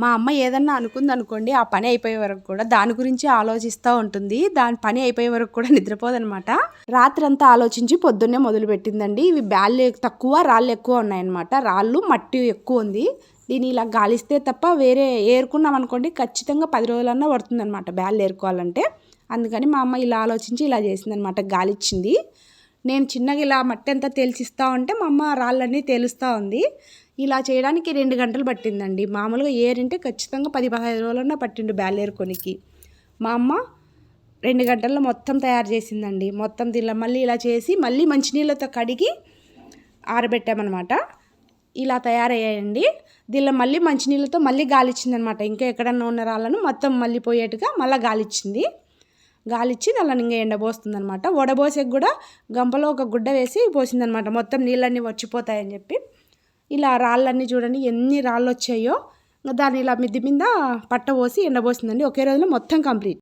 మా అమ్మ ఏదన్నా అనుకుంది అనుకోండి ఆ పని అయిపోయే వరకు కూడా దాని గురించి ఆలోచిస్తూ ఉంటుంది. దాని పని అయిపోయే వరకు కూడా నిద్రపోదనమాట. రాత్రంతా ఆలోచించి పొద్దున్నే మొదలు పెట్టిందండి ఇవి బ్యాళ్ళు తక్కువ రాళ్ళు ఎక్కువ ఉన్నాయన్నమాట. రాళ్ళు మట్టి ఎక్కువ ఉంది. దీన్ని ఇలా గాలిస్తే తప్ప వేరే ఏరుకున్నాం అనుకోండి ఖచ్చితంగా పది రోజులన్నా పడుతుందనమాట బ్యాళ్ళు ఏరుకోవాలంటే. అందుకని మా అమ్మ ఇలా ఆలోచించి ఇలా చేసిందనమాట గాలిచ్చింది. నేను చిన్నగా ఇలా మట్టి అంతా తేల్చిస్తూ ఉంటే మా అమ్మ రాళ్ళన్నీ తేలుస్తూ ఉంది. ఇలా చేయడానికి రెండు గంటలు పట్టిందండి. మామూలుగా ఏరింటే ఖచ్చితంగా పది పదహైదు రోజులన్నా పట్టిండు బ్యాలేరుకొనికి మా అమ్మ రెండు గంటల్లో మొత్తం తయారు చేసిందండి. మొత్తం దీనిలో మళ్ళీ ఇలా చేసి మళ్ళీ మంచినీళ్ళతో కడిగి ఆరబెట్టామన్నమాట. ఇలా తయారయ్యాయండి. దీనిలో మళ్ళీ మంచినీళ్ళతో మళ్ళీ గాలిచ్చిందనమాట ఇంకా ఎక్కడన్నా ఉన్న రాళ్ళను మొత్తం మళ్ళీ పోయేట్టుగా మళ్ళీ గాలిచ్చింది. గాలిచ్చి దాన్ని ఇంకా ఎండబోస్తుంది అనమాట వడబోసేకి కూడా గంపలో ఒక గుడ్డ వేసి పోసిందనమాట మొత్తం నీళ్ళన్నీ వచ్చిపోతాయని చెప్పి. ఇలా రాళ్ళన్నీ చూడండి ఎన్ని రాళ్ళు వచ్చాయో దాన్ని ఇలా మిద్ది మీద పట్ట పోసి ఎండబోసిందండి ఒకే రోజులో మొత్తం కంప్లీట్.